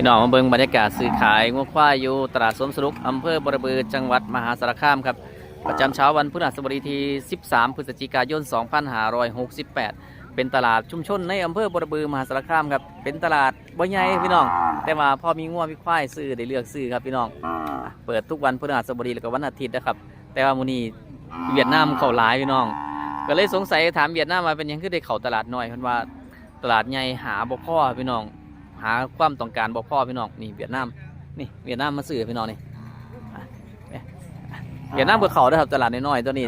พี่น้องมาเบิงบรรยากาศซื้อขายงวควายอยู่ตลาดสวนสนุกอำเภอบรบือจังหวัดมหาสารคามครับ ประจำเช้าวันพฤหัสบดีที่ 13 พฤศจิกายน 2568 เป็นตลาดชุมชนในอำเภอบรบือมหาสารคามครับ เป็นตลาดบ่ใหญ่พี่น้อง แต่ว่าพอมีงวมีควายซื้อได้เลือกซื้อครับพี่น้อง เปิดทุกวันพฤหัสบดีแล้วก็วันอาทิตย์นะครับ แต่ว่ามื้อนี้เวียดนามเขาหลายพี่น้อง ก็เลยสงสัยถามเวียดนามมาเป็นยังคือได้เข้าตลาดน้อยเพิ่นว่าตลาดใหญ่หาบ่พอพี่น้อง หาความต้องการบ่พอพี่น้องนี่เวียดนามนี่เวียดนามมาซื้อพี่น้องนี่อะเนี่ยอะเวียดนามเพื่อเขาเด้อครับตลาดน้อยๆตัวนี้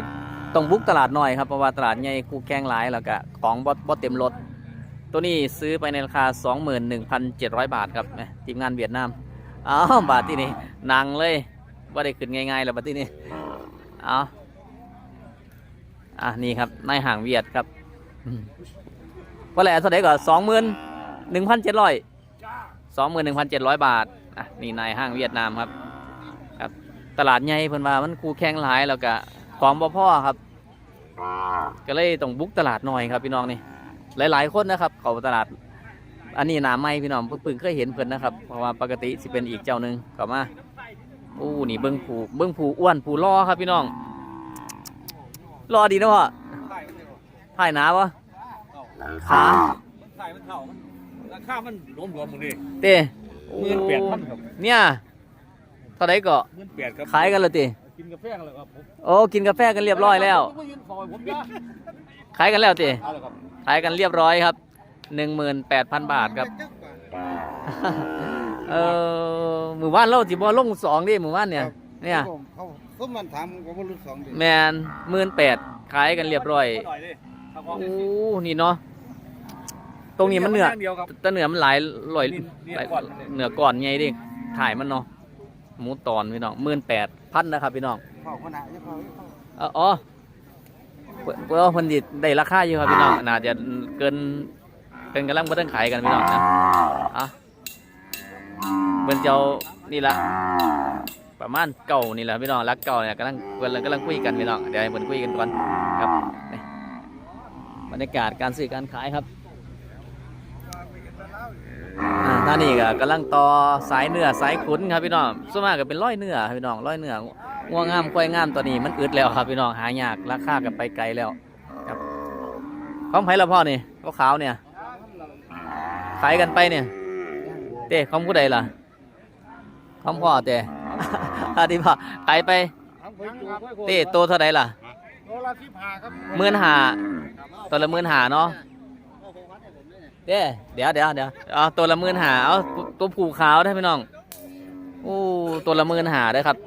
ต้องบุกตลาดน้อยครับเพราะว่าตลาดใหญ่คู่แข่งหลายแล้วก็ของบ่บ่เต็มรถตัวนี้ซื้อไปในราคา 21,700 บาทครับแหมทีมงานเวียดนามอ้าวบาทที่นี่หนังเลยว่าได้ขึ้นง่ายๆแล้วบาทที่นี่เอาอะนี่ครับนายห่างเวียดครับอืมว่าแหละเท่าไหร่ก็สองหมื่นหนึ่งพันเจ็ดร้อย สองหมื่นหนึ่งพันเจ็ดร้อยบาทอะนี่นายห้างเวียดนามครับครับตลาดใหญ่เพิ่นว่ามันคู่แข่งหลายแล้วก็ของบ่พ่อครับ ก็เลยต้องบุกตลาดหน่อยครับพี่น้องนี่หลาย ๆ คนนะครับ เขาตลาด อันนี้หนาไม่พี่น้องเพิ่งเพิ่งเคยเห็นเพิ่นนะครับเพราะว่าปกติสิเป็นอีกเจ้าหนึ่งเข้ามาอู้นี่เบิ้งผูเบิ้งผูอ้วนผูล่อครับพี่น้องรอดีนะพ่อถ่ายหนาวะขา ราคามันรวมรวมๆหมดเลยเต้เงินแปดพันครับเนี่ยเท่าไหร่ก็เงินแปดครับขายกันเลยติกินกาแฟกันเลยครับผมโอ้กินกาแฟกันเรียบร้อยแล้วผมก็ยืนซอยผมจ้ะขายกันแล้วติเอาละครับขายกันเรียบร้อยครับหนึ่งหมื่นแปดพันบาทครับเออหมู่บ้านเราจิบอลงสองดิหมู่บ้านเนี่ยเนี่ยผมเขาเขามันถามผมว่ารุ่นสองเดือนแมนหมื่นแปดขายกันเรียบร้อยอร่อยดิทำของโอ้นี่เนาะ ตรงนี้มันเนื้อเดียวครับ แตะเนื้อมันหลายลอยนี่นี่หลายก่อนเนื้อก่อนไงดิถ่ายมันเนาะหมูตอนพี่น้องหมื่นแปดพันนะครับพี่น้องเขาขนาดนี้เขาเขาเอ่ออ๋อเพื่อเพื่อเพิ่นสิได้ราคาอยู่ครับพี่น้องน่าจะเกินเกินกำลังบ่ต้องขายกันพี่น้องนะอะเพิ่นเจ้านี่ละประมาณเก่านี่แหละพี่น้องรักเก่าเนี่ยกำลังเพิ่นกำลังคุยกันพี่น้องเดี๋ยวให้เพิ่นคุยกันก่อนครับนี่บรรยากาศการซื้อการขายครับ อ่าท่านี่ก็กำลังต่อสายเนื้อสายขุนครับพี่น้องส่วนมากก็เป็นร้อยเนื้อครับพี่น้องร้อยเนื้อง่วงงามควายงามตัวนี้มันอึดแล้วครับพี่น้องหายากราคากันไปไกลแล้วครับของไผ่ละพ่อนี่ก็ขาวเนี่ยขายกันไปเนี่ยเต้ของผู้ใดล่ะของพ่อเต้อาที่พ่อขายไปเต้โตเท่าไหร่ล่ะโลละสิบห้าครับหมื่นหาตัวละหมื่นหาเนาะ เต้เดี๋ยวเดี๋ยวเดี๋ยวเอาตัวละหมื่นหาเอาตัวผูขาวได้พี่น้องโอ้ตัวละหมื่นหาได้ครับ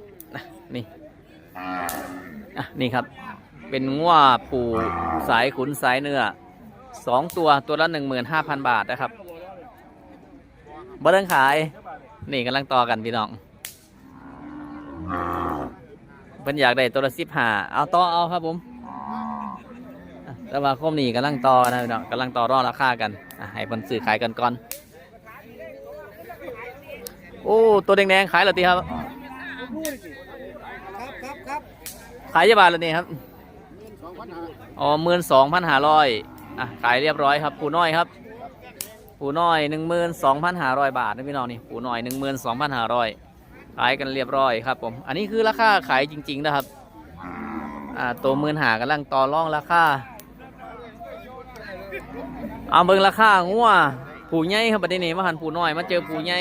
นี่อะนี่ครับ เป็นงัวปูสายขุนสายเนื้อสองตัวตัวละหนึ่งหมื่นห้าพันบาทนะครับบ่เรื่องขาย นี่กำลังต่อกันพี่น้องเพิ่นอยากได้ตัวละสิบหาเอาต่อเอาครับผม แต่ว่าคมนี้กำลังต่อนะพี่น้องกำลังต่อรอราคากันให้เพิ่นซื้อขายกันก่อน โอ้ตัวแดงๆขายแล้วตีครับ ขายยี่บาทแล้วนี่ครับอ๋อหมื่นสองพันห้าร้อยอะขายเรียบร้อยครับปูน้อยครับปูน้อยหนึ่งหมื่นสองพันห้าร้อยบาทนะพี่น้องนี่ปูน้อยหนึ่งหมื่นสองพันห้าร้อยขายกันเรียบร้อยครับผม อันนี้คือราคาขายจริง ๆ นะครับ อ่าตัวหมื่นหากำลังต่อรองราคา เอาเบิ่งราคางัวผูใหญ่ครับประเด็นนี้มาหันผูน้อย มาเจอผูใหญ่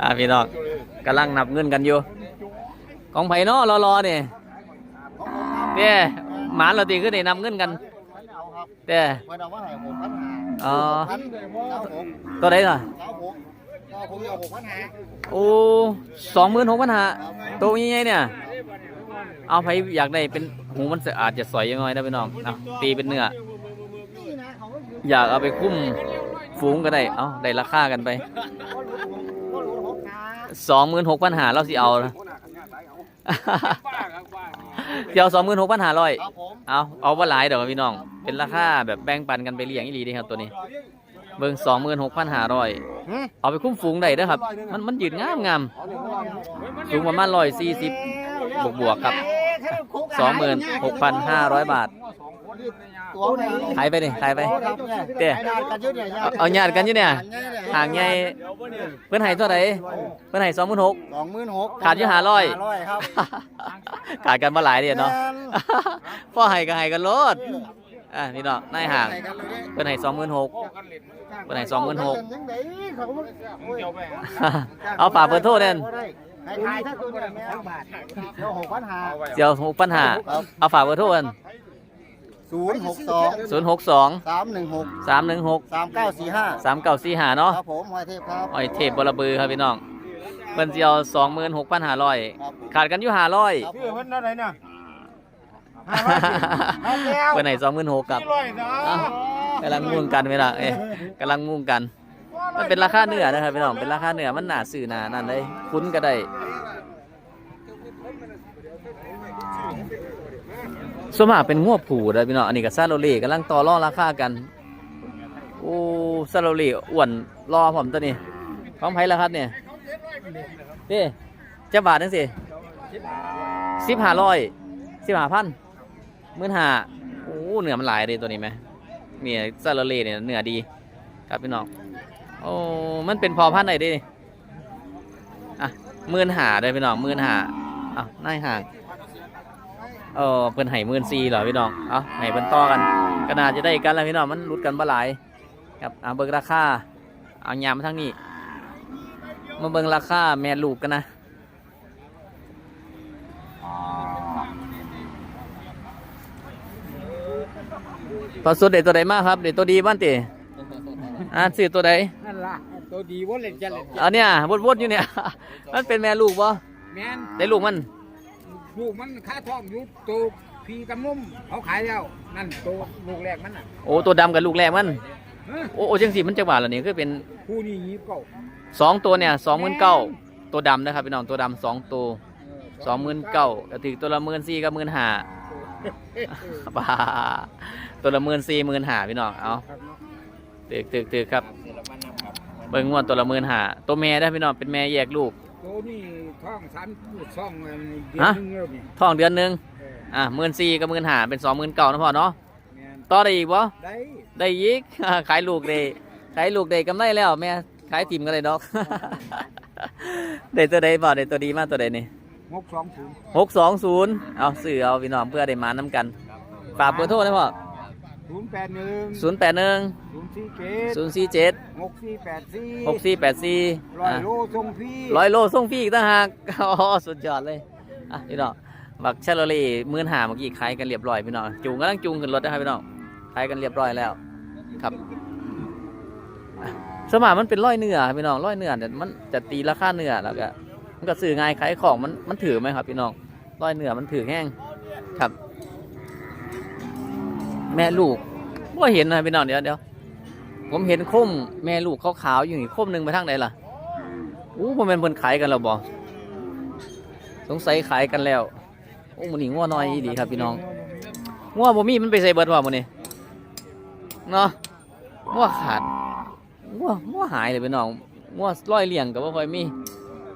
อ่าพี่น้องกำลังนับเงินกันอยู่ ของไผ่นอรอรอเนี่ยเต้หมานเราตีขึ้นได้นำเงินกันเอาครับเต้ไปเอาว่าให้หกพันห้าอ๋อพันเก้าหกตัวไหนล่ะเก้าหกเก้าผมเอาหกพันห้าโอ้สองหมื่นหกพันหาตัวใหญ่ๆเนี่ย เอาไผอยากได้เป็นหูมันอาจจะสอยยังไงนะพี่น้องเอาตีเป็นเนื้อนี่นะเขาก็อยู่อยากเอาไปคุ้มฝูงก็ได้ เอาได้ราคากันไปก็รู้หกขาสองหมื่นหกพันหาเราสิเอานะบ้าครับบ้าเดี๋ยวสองหมื่นหกพันหาร้อยครับผมเอาเอาว่าหลายเดี๋ยวพี่น้อง เป็นราคาแบบแบ่งปันกันไปเลี้ยงอีหลีเดีครับตัวนี้ เบิ่งสองหมื่นหกพันหาร้อยเอาไปคุ้มฝูงได้เด้อครับ มันมันยืดงามงามสูงประมาณร้อยสี่สิบบวกบวกๆครับ สองหมื่นหกพันห้าร้อยบาทสองคนตัวไหนขายไปดิขายไปครับเนี่ยเด้ขายได้กันเยอะเนี่ยเอาเอาญาติกันอยู่เนี่ยห่างใหญ่เดี๋ยวบ่เนี่ยเพิ่นให้เท่าไหร่เพิ่นให้26,000สองหมื่นหกขาดอยู่500ห้าร้อยครับขาดกันมาหลายเดือนเนาะแม่นพ่อให้ก็ให้กันโลดอะพี่น้องนายห่างใส่กันเลยเด้เพิ่นให้26,000เพิ่นให้26,000ยังไงเขาก็โอ้ยเอาฝากเบอร์โทรเน่น ขายขายถ้าตัวเนี่ยแม่บาทเดี๋ยวหกพันห้าเดี๋ยวหกปัญหาเอาฝากเบอร์โทรกันศูนย์หกสองศูนย์หกสองสามหนึ่งหกสามหนึ่งหกสามเก้าสี่ห้าสามเก้าสี่หาเนาะครับผมหอยเทพครับอ้อยเทพบรบือครับพี่น้องเพิ่นสิเจียวสองหมื่นหกพันห้าร้อยครับขาดกันอยู่ห้าร้อยครับชื่อเพิ่นอะไรน่ะเพิ่นให้สองหมื่นหกกับร้อยนะอะกำลังมุ่งกันเวลาเอ๊ะกำลังมุ่งกัน มันเป็นราคาเนื้อนะครับพี่น้องเป็นราคาเนื้อมันหนาสื่อหนานั่นเลยคุ้นก็ได้ส่วนมากเป็นงวผูเลยพี่น้องอันนี้กับซาโรเล่กำลังต่อรองราคากันโอ้ซาโรเล่อ้วนรอผมตัวนี้ของไผ่ละครับเนี่ยเด้เจ้าบาทนั่นสิสิบห้าร้อยสิบห้าพันหมื่นห้าโอ้เนื้อมันหลายเลยตัวนี้ไหมเนี่ยซาโรเล่เนี่ยเนื้อดีครับพี่น้อง โอ้มันเป็นพอพันไหนดิอะหมื่นหาได้พี่น้องหมื่นหาอะนายห่างเออเพิ่นให้หมื่นสี่เหรอพี่น้องเอาให้เพิ่นต่อกันก็น่าจะได้กันแล้วพี่น้องมันรุดกันบ่หลายครับอะเบิ่งราคาเอายามมาทางนี้มาเบิ่งราคาแม่ลูกกันนะพอสุดเด็ดตัวใดมากครับเด็ดตัวดีบ้านติอ่าซื้อตัวใด ตัวดีว่าเล่นจะเล่นอันเนี้ยวดๆอยู่เนี่ย มันเป็นแม่ลูกบ่แม่นได้ลูกมัน ลูกมันค่าท้องอยู่ตัวพีกำนุ่มเขาขายแล้วนั่นตัวลูกแรกมันน่ะโอ้ตัวดำกับลูกแรกมัน ฮะโอ้โอ้จังสีมันจังหวะละนี่คือเป็นผู้นี้ยีบเก่าสองตัวเนี่ยสองหมื่นเก้าตัวดำนะครับพี่น้องตัวดำสองตัวสองหมื่นเก้าก็ถือตัวละหมื่นสี่กับหมื่นห้าบ้าตัวละหมื่นสี่หมื่นห้าพี่น้องเอาครับเนาะตึกตึกตึกครับ เบิ่งงวดตัวละหมื่นห้าตัวแม่ได้อพี่น้องเป็นแม่แยกลูกตัวนี้ท้องสามช่องเดือนฮะ หนึงแล้วนี่ท้องเดือนหนึงเอออะหมื่นสี่กับหมื่นห้าเป็นสองหมื่นเก้านะพ่อเนาะแม่นต่อได้อีกบ่ได้ได้อีก ขายลูกได้ขายลูกได้กำไรแล้วแม่ขายติ่มกันเลยดอก ได้ตัวใดบ่ได้ตัวดีมากตัวใดนี่งกสองศูนย์หกสองศูนย์เอาสื่อเอาพี่น้องเพื่อได้มาน้ำกันฝากเบอร์โทรได้พ่อ ศูนย์แปดหนึ่งศูนย์แปดหนึ่งศูนย์สี่เจ็ดศูนย์สี่เจ็ดหกสี่แปดสี่หกสี่แปดสี่ร้อยโลส่งฟรีร้อยโลส่งฟรีอีกต่างหากอ๋อสุดยอดเลยอะพี่น้องบักชาโลลี่หมื่นหาเมื่อกี้ขายกันเรียบร้อยพี่น้องจูงกำลังจูงขึ้นรถนะครับพี่น้องขายกันเรียบร้อยแล้ว ครับอะสวนมากมันเป็นร้อยเนื้อพี่น้องร้อยเนื้อเนี่ยมันจะตีราคาเนื้อแล้วก็มันก็ซื้อง่ายขายของมันมันถือไหมครับพี่น้องร้อยเนื้อมันถือแห้งครับ แม่ลูกว่าเห็นนะพี่น้องเดี๋ยวเดี๋ยวผมเห็นคมแม่ลูกขาวๆอยู่นี่คมหนึ่งไปทางไหนล่ะอู้มันเป็นเพิ่นขายกันแล้วบ่สงสัยขายกันแล้วโอ้มันนี่งัวน้อยดีครับพี่น้องงัวบ่มีมันไปใส่เบิดว่ามื้อนี้เนาะงัวขาดงัวงัวหายเลยพี่น้องงัวร้อยเลี่ยงก็บ่ค่อยมี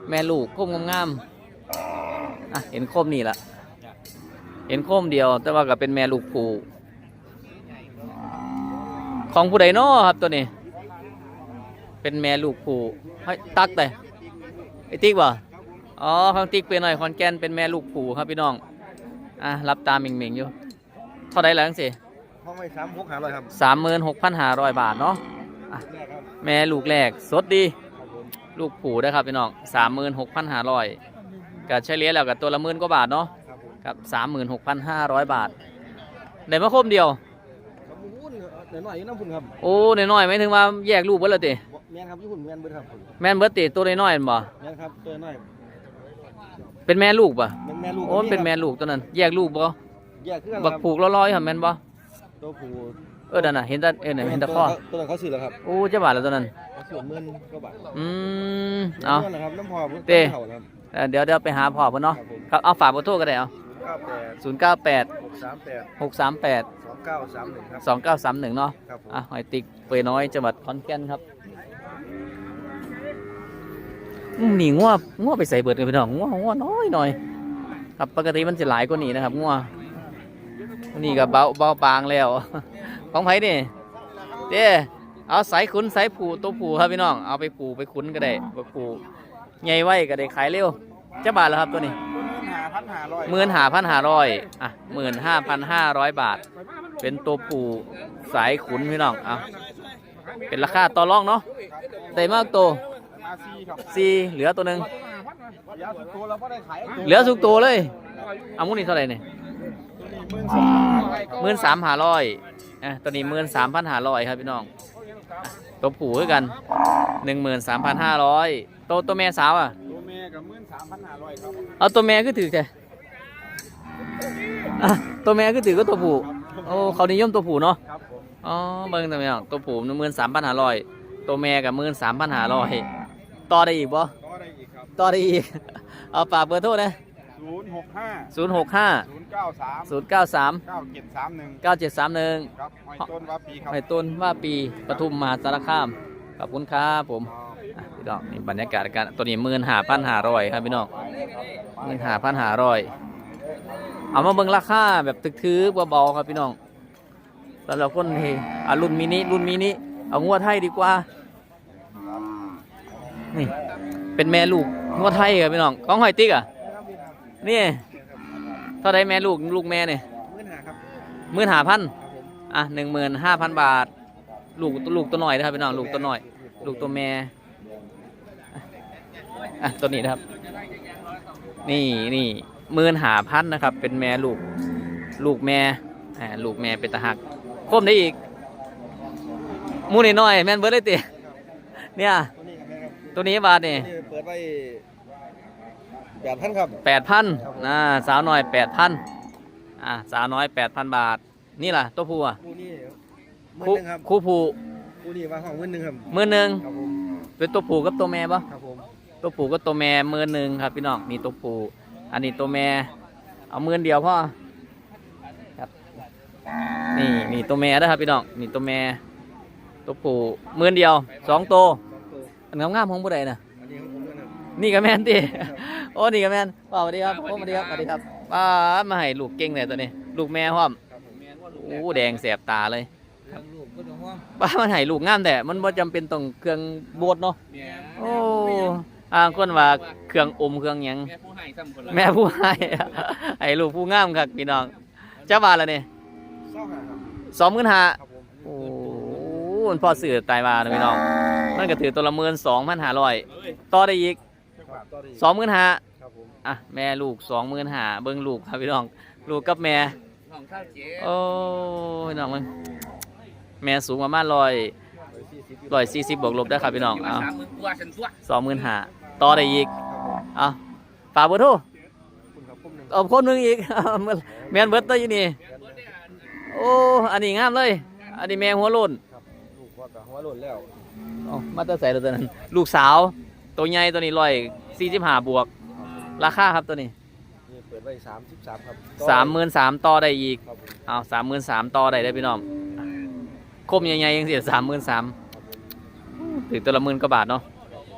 แม่ลูกคมงามๆอะเห็นคมนี่ละเห็นคมเดียว แต่ว่าก็เป็นแม่ลูกผู ของผู้ใดน้อครับตัวนี้ เป็นแม่ลูกผูให้ตักแต่ไอติ๊กบ่อ๋อของติ๊กเป็นหน่อยคอนแกนเป็นแม่ลูกผูครับพี่น้องอะรับตามมิงมิงๆอยู่เท่าไดแล้วจังสิห้องไม่สามหกหาร้อยครับสามหมื่นหกพันห้าร้อยบาทเนาะอะแม่ลูกแรกสดดี ลูกผูได้ครับพี่น้องสามหมื่นหกพันห้าร้อยก็เฉลี่ยแล้วกับตัวละหมื่นกว่าบาทเนาะครับผมกับสามหมื่นหกพันห้าร้อยบาทได้มาคมเดียวครับผมเดี๋ยวหน่อยอยู่น้ำพุ่นครับโอ้น้อยๆไม่ถึงว่าแยกลูกเบิดและติแม่นครับญี่ปุ่นแม่นเบิดครับผมแม่นเบิดติตัวน้อยๆนั่นบ่แม่นครับตัวน้อยเป็นแม่ลูกป่ะแม่นแม่ลูกโอ้เป็นแม่ลูกตัวนั้น แยกลูกบ่แยกขึ้นกันบักผูกล้อยๆหั่นแม่นบ่ตัวผูเออนั่นน่ะเห็นแต่เออน่ะเห็นแต่ข้อตัวนั้นเขาซื้อแล้วครับโอ้เจ้าบาทแล้วตัวนั้นเขาซื้อหมื่นกว่าบาทอืมเอานะครับน้ำพอเต้เท่าครับ เออเดี๋ยวเดี๋ยวไปหาพ่อเพิ่นเนาะครับผม ครับเอาฝากเบอร์โทรก็ได้เอา เก้าแปด098หกสามแปด638สองเก้าสามหนึ่งครับ2931เนาะครับผมอะหอยติกเปยน้อยจังหวัดขอนแก่นครับอืมนี่งัวงัวไปใส่เบิดกันพี่น้องงัวงัวน้อยหน่อย ครับปกติมันจะหลายกว่านี้นะครับงัวนี่ก็เบาเบาบางแล้ว ของไผนี่เด้เอาสายขุนสายผูตัวผูครับพี่น้องเอาไปผูไปขุนก็ได้ไปผูใหญ่ไว้ก็ได้ขายเร็วจะบาทแล้วครับตัวนี้ หาพันหาร้อยหมื่นห้าพันห้าร้อยอะหมื่นห้าพันห้าร้อยบาท เป็นตัวผูสายขุนพี่น้องเอาเป็นราคาต่อรองเนาะได้มากตัวมาซีครับสี่เหลือตัวหนึ่งยาสุดตัวเราก็ได้ขายเหลือสุกตัวเลยเอามุนี่เท่าไหร่เนี่ยหมื่นสองหมื่นสามห้าร้อยอะตัวนี้หมื่นสามพันห้าร้อยครับพี่น้องอะตัวผูคือกันหนึ่งหมื่นสามพันห้าร้อยตัวตัวแม่สาวอะตัวแม่ กับหมื่นสามพันห้าร้อยครับเอาตัวแม่ก็ถือแค่อะตัวแม่ก็ถือก็ตัวผูโอ้เขานิยมตัวผูเนาะครับผมอ๋อเบิ่งตัวแม่ออกตัวผูหนึ่งหมื่นสามพันห้าร้อยตัวแม่กับหมื่นสามพันห้าร้อยต่อได้อีกบ่ก็ได้อีกครับต่อได้อีกเอาฝากเบอร์โทรนะศูนย์หกห้าศูนย์หกห้าศูนย์เก้าสามศูนย์เก้าสามเก้าเจ็ดสามหนึ่งเก้าเจ็ดสามหนึ่งครับหอยต้นวาปีครับไอ้ต้นว่าปีปทุมมหาสารคามขอบคุณครับผมอะ พี่น้องนี่บรรยากาศการตัวนี้หมื่นหาพันหาร้อยครับพี่น้องหมื่นหาพันหาร้อยเอามาเบิ่งราคาแบบตึกถือเบาๆครับพี่น้องสำหรับคนเฮอะรุ่นมินิรุ่นมินิเอางวดไทยดีกว่านี่เป็นแม่ลูกงวดไทยครับพี่น้องของหอยติ๊กอะนี่เท่าไรแม่ลูกลูกแม่เนี่ยหมื่นห้าพันอะหนึ่งหมื่นห้าพันบาท ลูกลูกตัวหน่อยนะครับพี่น้องลูกตัวหน่อย ลูกตัวแม่ อะตัวนี้นะครับ นี่นี่หมื่นหาพันนะครับ เป็นแม่ลูก ลูกแม่อ่าลูกแม่เป็นตะหักคมได้อีกหมูนี่น้อยแม่นเบิร์ดเลยติเนี่ยตัวนี้ครับแม่ครับตัวนี้บาทนี่ตัวนี้เปิดไว้แปดพันครับแปดพันอ่าสาวน้อยแปดพันอ่าสาวน้อยแปดพันบาท นี่ล่ะตัวผู้อะคู่นี้หมื่นคู่หนึ่งครับคู่ผู้คู่นี้ว่าของหมื่นหนึ่งครับหมื่นหนึ่งครับผมเป็นตัวผู้กับตัวแม่ปะครับผม ตัวผู้กับตัวแม่หมื่นหนึ่งครับพี่น้องนี่ตัวผู้อันนี้ตัวแม่เอาหมื่นเดียวพ่อครับนี่นี่ตัวแม่นะครับพี่น้องนี่ตัวแม่ตัวผู้หมื่นเดียวสองตัวองตัวอันงามๆของผู้ใดน่ะนนี้ของผมนะครับนี่ก็แม่นติโอ้นี่ก็แม่นว้าวสวัสดีครับโอ้สวัสดีครับสวัสดีครับป้ามาให้ลูกเก่งเลยตัวนี้ ลูกแม่พร้อมโอ้แดงแสบตาเลยวงป้ามันให้ลูกงามแต่มันบ่จำเป็นต้องเครื่องบดเนาะโอ้ อ่างคนว่าเครื่องอมเครื่องหยังแม่ผู้ให้ซ้ำคนละแม่ผู้ให้ให้ลูกผู้งามครับพี่น้องเจ้าบาทละนี่เศร้าหาครับสองหมื่นห้าครับผมโอ้มันพอสื่อตายมานะพี่น้องมันก็ถือตัวละหมื่นสองพันห้าร้อยต่อได้อีกครับต่อดีสองหมื่นห้าครับผมอะแม่ลูกสองหมื่นห้าเบิ้งลูกครับพี่น้อง ลูกกับแม่ของข้าวเจ๊โอ้พี่น้องมันแม่สูงประมาณร้อยร้อยสี่สิบร้อยสี่สิบบวกลบได้ครับพี่น้องเอาสามหมื่นกว่าฉันตัวสองหมื่นห้า ต่อได้อีกครับผมเอาฝากเบอร์โทรคุณครับผมหนึ่งเอาคนหนึงอีก แม่นเบิร์ตตัวอยู่นี่โอ้อันนี้งามเลย อันนี้แม่หัวโล้นครับลูกว่ากับหัวหล่นแล้วเอามาแตอใส่ตัวนั้น ลูกสาว ตัวใหญ่ตัวนี้ร้อยสี่สิบห้าบวก ราคาครับตัวนี้นี่เปิดไว้สามสิบสามครับสามหมื่นสามต่อได้อีก ครับผมเอาสามหมื่นสามต่อได้ได้อพี่น้องคมใหญ่ๆยังเสียสามหมื่นสามถึงตัวละหมื่นกว่าบาทเนาะ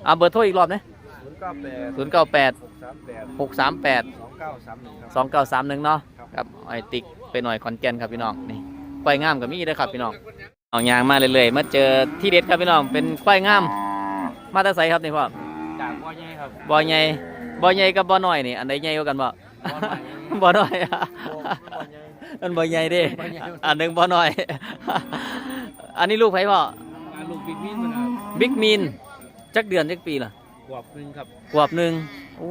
เอาเบอร์โทรอีกรอบนะศูน ย์เก้าแปดศูนย์เก้าแปดหกสามแปดหกสามแปดสองเก้าสามหนึ่งครับสองเก้าสามหนึ่งเนาะครับ ครับไอติ๊กไปหน่อยคอนแกนครับพี่น้องนี่ควายงามกับมีได้อครับพี่น้องเอายางมาเรื่อยๆมาเจอที่เด็ดครับพี่น้องเป็นควายงาม มาแตาใสครับนี่พ่อจากพ่อใหญ่ครับ บ่อใหญ่บ่อใหญ่กับบ่อน้อยนี่อันใดใหญ่กว่ากันบ่บ่อน้อยอันบ่อใหญ่เด้บ่อใหญ่ อันหนึงบ่อน้อย อันนี้ลูกไผพ่อ ลูกบิ๊กวินมันครับบิ๊กมีนจักเดือนจักปีล่ะ ขวบหนึงครับขวบหนึ่งโอ้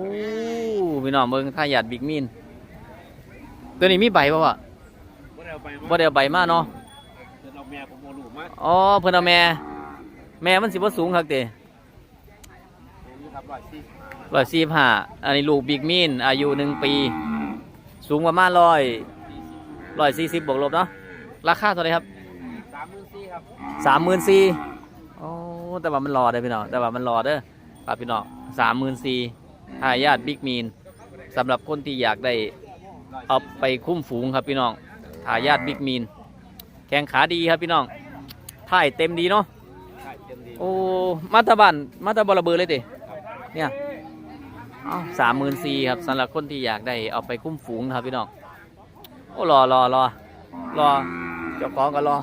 พี่น้องเบิ่งทายาทบิ๊กมีนตัวนี้มีใบป่ะวะบ่ได้เอาไปบ่ได้เอาใบมาเนาะเพิ่นเอาแม่ผมเอาลูกมาอ๋อเพิ่นเอาแม่ แม่มันสิบ่สูงคักเด้นี่ครับร้อยสี่ร้อยสี่ห้าอันนี้ลูกบิ๊กมีนอายุหนึ่งปี สูงประมาณร้อยร้อยสี่สิบบวกลบเนาะราคาเท่าไหร่ครับสามหมื่นสี่ครับสามหมื่นสี่โอ้แต่ว่ามันรอได้อพี่น้องแต่ว่ามันรอเด้อ ครับพี่น้องสามหมื่นสี่ทายาทบิ๊กมีนสำหรับคนที่อยากได้เอาไปคุ้มฝูงครับพี่น้องทายาทบิ๊กมีนแข้งขาดีครับพี่น้องถ่ายเต็มดีเนาะใช่เต็มดีโอ้มาตาบันมาตาบอระเบือเลยติเนี่ยสามหมื่นสี่ครับสำหรับคนที่อยากได้เอาไปคุ้มฝูงครับพี่น้องโอ้รอรอรอรอเจ้าของก็รอ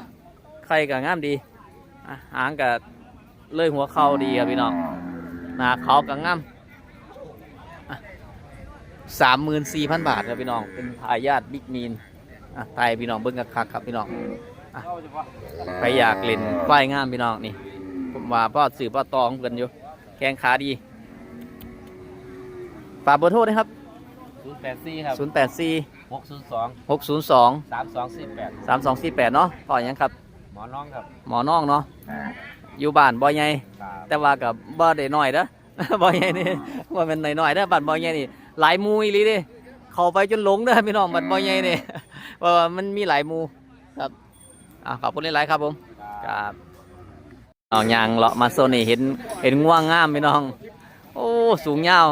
ไข่ก็งามดีอะหางก็เลยหัวเข่าดีครับพี่น้อง หน้าเขาก็งามสามหมื่นสี่พันบาทครับพี่น้องเป็นทายาทบิ๊กมีนอะไทยพี่น้องเบิ้งกัคักๆครับพี่น้องอะใครอยากเล่นควายงามพี่น้องนี่ผมว่าพ่อสื่อพ่อตองเกันอยู่แข้งขาดีฝากเบอร์โทรนะครับศูนย์แปดสี่ครับศูนย์แปดสี่หกศูนย์สองหกศูนย์สองสามสองสี่แปดสามสองสี่แปดเนาะต่อยังครับ หมอน้องครับ หมอน้องเนาะ อยู่บ้านบ่อใหญ่ครับแต่ว่ากับบ่ได้น้อยเด้อบ่อใหญ่นี่ว่าเป็นน้อยๆเด้อบ้านบ่อใหญ่นี่หลายหมูอีหลีเดิเข้าไปจนหลงเด้อพี่น้องบ้านบ่อใหญ่นี่ว่ามันมีหลายหมูครับอะขอบคุณหลายๆครับผมครับเอายางเลาะมาโซนนี่เห็นเห็นง่วงงามพี่น้อง โอ้สูงยาว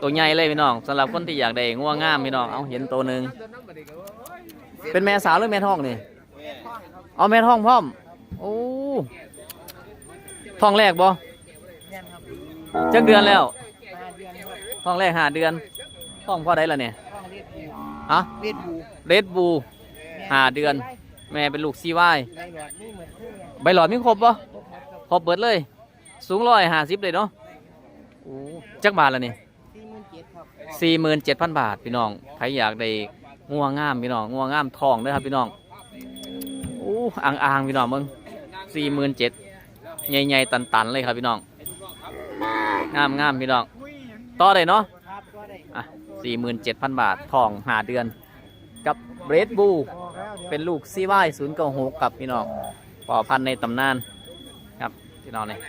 ตัวใหญ่เลยพี่น้องสำหรับคนที่อยากได้ง่วงงามพี่น้องเอาเห็นตัวหนึ่งเป็นแม่สาวหรือแม่ท้องนี่เอาแม่ท้องพร้อมโอ้ ท้องแรกบ่จักเดือนแล้วท้องแรกหาเดือนท้องพ่อได้แล้วเนี่ยฮะเวียดบูเรดบูหาเดือน แม่เป็นลูกซีวายในหลอดนี่เหมือนคู่ใบหลอดมีครบปะครบเบิดเลย สูงร้อยห้าสิบเลยเนาะโอ้จักบาทละนี่สี่หมื่นเจ็ดครับสี่หมื่นเจ็ดพันบาทพี่น้องใครอยากได้งัวงามพี่น้องงัวงามทองเด้อครับพี่น้องโอ้อ่างอ่างๆพี่น้องมึงสี่หมื่นเจ็ด ใหญ่ๆตันๆเลยครับพี่น้องงามงามๆพี่น้องต่อได้เนาะอะสี่หมื่นเจ็ดพันบาททองหาเดือน กับเบรดบู เป็นลูกซีวายศูนย์เก้าหกกับพี่น้องปอพันในตำนานครับพี่น้องเนี่ย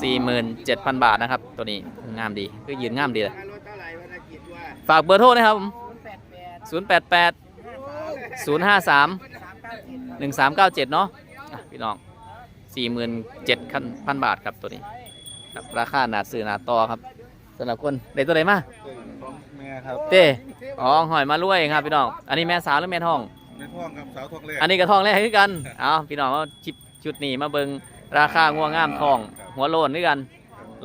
สี่หมื่นเจ็ดพันบาทนะครับ ตัวนี้งามดีคือยืนงามดีเลยฝากเบอร์โทรนะครับผมศูนย์แปดแปดศูนย์ห้าสามหนึ่งสามเก้าเจ็ดเนาะพี่น้อง สี่หมื่นเจ็ดพันบาทครับตัวนี้ครับราคาหนาซื้อหนาต่อครับสำหรับคนได้ตัวไหนมาแม่ครับเต้อ๋อหอยมารวยครับพี่น้อง อันนี้แม่สาวหรือแม่ท้องในท้องครับสาวท้องแรกอันนี้ก็ทองแรกคือกันเอาพี่น้องเอาชิปชุดนี้มาเบิงราคางัวงามทอง หัวโลนด้วยกัน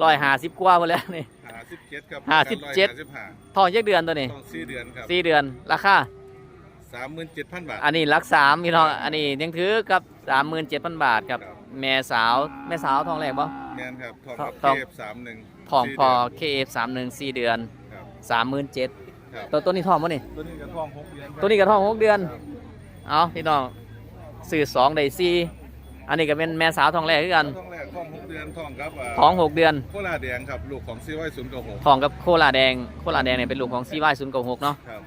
ร้อยหาสิบกว่าหมดแล้วนี่ห้าสิบเจ็ดครับห้าสิบเจ็ดห้าสิบห้าทองเจ็ดเดือนตัวนี้ต้องสี่เดือนครับสี่เดือนราคาสามหมื่นเจ็ดพันบาท อันนี้รักสามพี่น้อง อันนี้ยังถือกับสามหมื่นเจ็ดพันบาทครับครับแม่สาวแม่สาวทองแรกบ่ แม่นครับทองทองครับทอง เทพสามหนึ่งทองพอเคเอฟสามหนึ่งสี่เดือน ครับสามหมื่นเจ็ดครับตัวตัวนี้ทองบ่นี่ ตัวนี้ก็ทองหกเดือนตัวนี้ก็ทองหกเดือน เอาพี่น้องสื่อสองได้สี่อันนี้ก็เป็นแม่สาวทองแรกคือกันท้องแรกท้องหกเดือนท้องครับาท้องหกเดือนโคลาแดงครับลูกของซีไว้ศูนย์กับหกทองกับโคลาแดง โคลาแดงเนี่ยเป็นลูกของซีวายศูนย์กหกเนาะครับ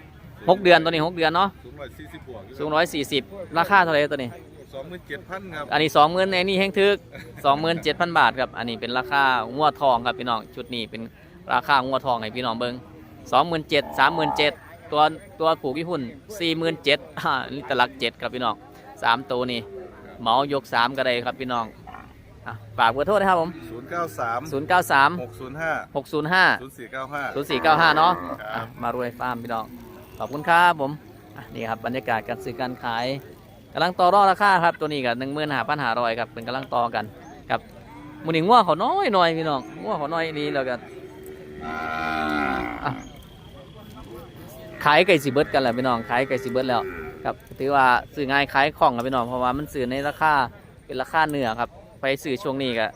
หกเดือนตัวนี้หกเดือนเนาะสูงร้อยสี่สิบบวกสูงร้อยสี่สิบราคาเท่าไหรตัวนี้ สองหมื่นเจ็ดพันครับอันนี้สองหมื่นในนี่แห้งทึกสองหมื่นเจ็ดพันบาทครับอันนี้เป็นราคางัวทองครับพี่น้องชุดนี้เป็นราคางัวทองให้พี่น้องเบิ้งสองหมื่นเจ็ดสามหมื่นเจ็ดตัวตัวผูกญี่ปุ่นสี่หมื่นเจ็ดอ่าลิตรลักเจ็ดครับพี่น้องสามตัวนี่เหมายกสามก็ได้ครับพี่น้องอะฝากเบอร์โทษนะครับผมศูนย์เก้าสามศูนย์เก้าสามหกศูนย์ห้าหกศูนย์ห้าศูนย์สี่เก้าห้าศูนย์สี่เก้าห้าเนาะครับอะมารวยฟาร์มพี่น้องขอบคุณครับผมอะนี่ครับบรรยากาศการซื้อการขาย กำลังต่อรองราคาครับตัวนี้กับหนึ่งหมื่นห้าพันห้าร้อยครับเป็นกำลังต่อกันครับมูนี่ง่วเขาน้อยหน่อยพี่น้องง่วเขาน้อยนี่แล้วกันขายไก่สีเบิร์ดกันแหละพี่น้องขายไก่สีเบิร์ดแล้วครับถือว่าซื้อง่ายขายคล่องครับพี่น้องเพราะว่ามันซื้อในราคาเป็นราคาเนื้อครับไปซื้อช่วงนี้ก็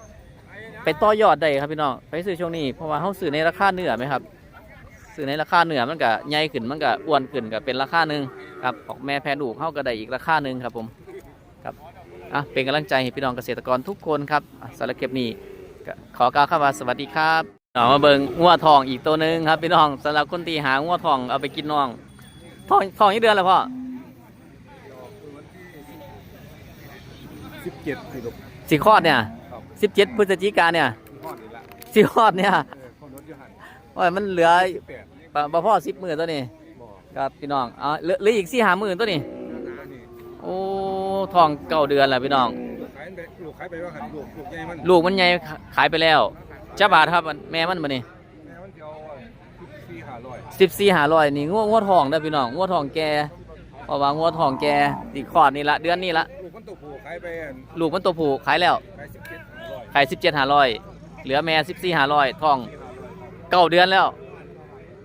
ไปต่อยอดได้ครับพี่น้องไปซื้อช่วงนี้เพราะว่าเขาซื้อในราคาเนื้อไหมครับ ซื้อในราคาเนื้อมันก็ใหญ่ขึ้นมันก็อ้วนขึ้นก็เป็นราคาหนึ่งครับออกแม่แพรลูกเข้าก็ได้อีกราคาหนึ่งครับผมครับอะเป็นกำลังใจให้พี่น้องเกษตรกรทุกคนครับอะสำหรับเก็บนี้ก็ขอกล่าวคำว่าสวัสดีครับเอามาเบิ่งงัวทองอีกตัวหนึ่งครับพี่น้องสำหรับคนที่หางัวทองเอาไปกินน้องทองทองยี่เดือนแล้วพ่อสิบเจ็ดสิลูกสิคลอดเนี่ยสิบเจ็ดพฤศจิกาเนี่ยทอดนี่ละสิคลอดเนี่ยเออคนรถอยู่หัน โอ้ยมันเหลือสิบแปดปะปะพ่อสิบหมื่นตัวนี้บ่ครับพี่น้องเอาเหลือเหลืออีกสี่หาหมื่นตัวนี้อันนี้โอ้ทองเก้าเดือนแล้วพี่น้อง ขายไปลูกขายไปว่าหันลูกลูกใหญ่มันลูกมันใหญ่ขายไปแล้วจ้าบาทครับแม่มันมานี่แม่มันเดียวสี่ห้าร้อยสิบสี่หาร้อยนี่งวงวทองเด้อพี่น้องงวทองแกเพราะว่างวทองแกตีคลอดนี่ละเดือนนี้ละลูกมันตัวผู้ขายไปอันลูกมันตัวผู้ขายแล้วขายสิบเจ็ดห้าร้อยขายสิบเจ็ดหาร้อยเหลือแม่สิบสี่หาร้อยทอง เก้าเดือนแล้ว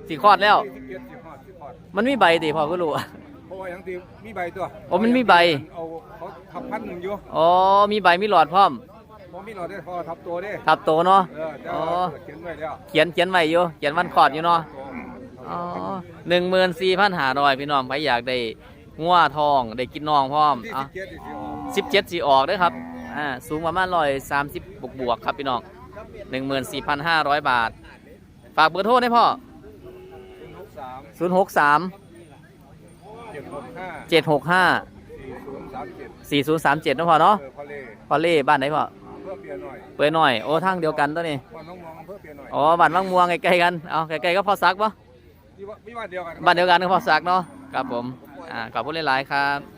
สี่คลอดแล้ว สิบเจ็ดสิบห้าสิบหอดมันมีใบตีพอก็รู้บ่ราะว่าอย่างที่มีใบตัวโอ้มันมีใบ เอาเขาทับพันหนึ่งอยู่อ๋อมีใบมีหลอดพร้อมเพราะมีเราได้พอทับตัวเด้ทับโตเนาะ เออแต่อ๋อว่าเขียนไว้แล้วเขียนเขียนไว้อยู่เขียนวันคลอดอยู่เนาะ อ๋อหนึ่งหมื่นสี่พันหาร้อยพี่น้องใครอยากได้งัวทองได้กินน้องพร้อมที่อะสิบเจ็ดที่สิบออกสิบเจ็ดสีออกเด้วยครับอ่าสูงประมาณร้อยสามสิบบวกบวกๆครับพี่น้องหนึ่งหมื่นสี่พันห้าร้อยบาท ฝากเบอร์โทรได้พ่อ หกสามศูนย์หกสามเจ็ดหกห้าเจ็ดหกห้าสี่ศูนย์สามเจ็ดสี่ศูนย์สามเจ็ดนะพ่อเนาะเออพอเล่พอเล่บ้านไหนพ่อ เพื่อเปลี่ยนหน่อยเปิดหน่อย โอ้ทางเดียวกันตัวนี้ว่าน้องมองเพื่อเปลี่ยนหน่อยอ๋อบ้านวังม่วงใกล้ๆกัน เอาใกล้ๆก็พอซักปะ ที่ว่ามีบ้านเดียวกันครับ บ้านเดียวกันก็พอซักเนาะ ครับผม อ่า ขอบคุณหลายๆครับ